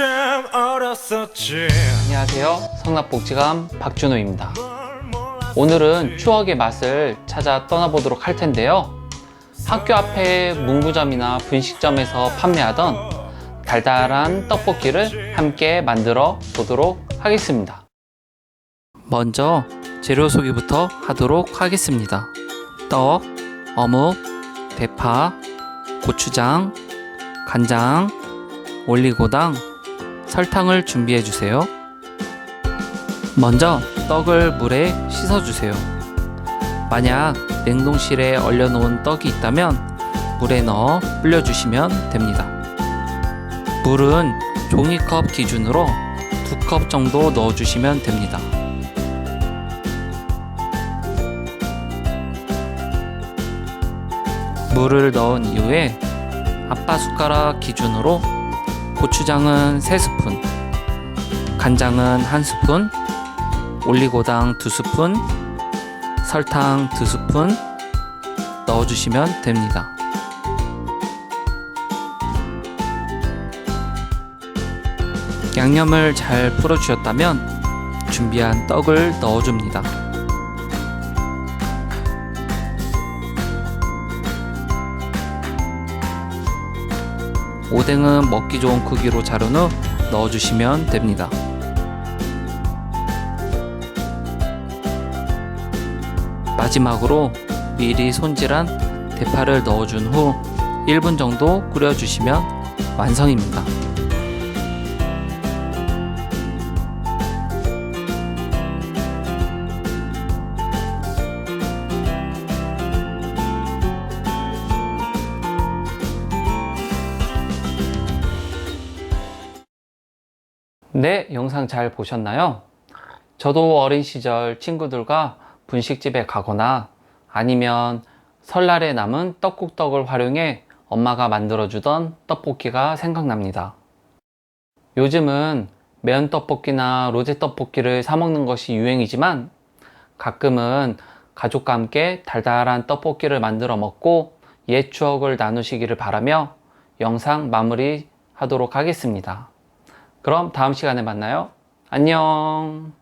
어렸었지 안녕하세요. 성남복지감 박준호입니다. 오늘은 추억의 맛을 찾아 떠나보도록 할 텐데요. 학교 앞에 문구점이나 분식점에서 판매하던 달달한 떡볶이를 함께 만들어 보도록 하겠습니다. 먼저 재료 소개부터 하도록 하겠습니다. 떡, 어묵, 대파, 고추장, 간장, 올리고당, 설탕을 준비해 주세요. 먼저 떡을 물에 씻어 주세요. 만약 냉동실에 얼려놓은 떡이 있다면 물에 넣어 불려주시면 됩니다. 물은 종이컵 기준으로 두 컵 정도 넣어주시면 됩니다. 물을 넣은 이후에 아빠 숟가락 기준으로 고추장은 3스푼, 간장은 1스푼, 올리고당 2스푼, 설탕 2스푼 넣어주시면 됩니다. 양념을 잘 풀어주셨다면 준비한 떡을 넣어줍니다. 오뎅은 먹기 좋은 크기로 자른 후 넣어주시면 됩니다. 마지막으로 미리 손질한 대파를 넣어준 후 1분 정도 끓여주시면 완성입니다. 네, 영상 잘 보셨나요? 저도 어린 시절 친구들과 분식집에 가거나 아니면 설날에 남은 떡국떡을 활용해 엄마가 만들어주던 떡볶이가 생각납니다. 요즘은 매운 떡볶이나 로제 떡볶이를 사먹는 것이 유행이지만 가끔은 가족과 함께 달달한 떡볶이를 만들어 먹고 옛 추억을 나누시기를 바라며 영상 마무리 하도록 하겠습니다. 그럼 다음 시간에 만나요. 안녕.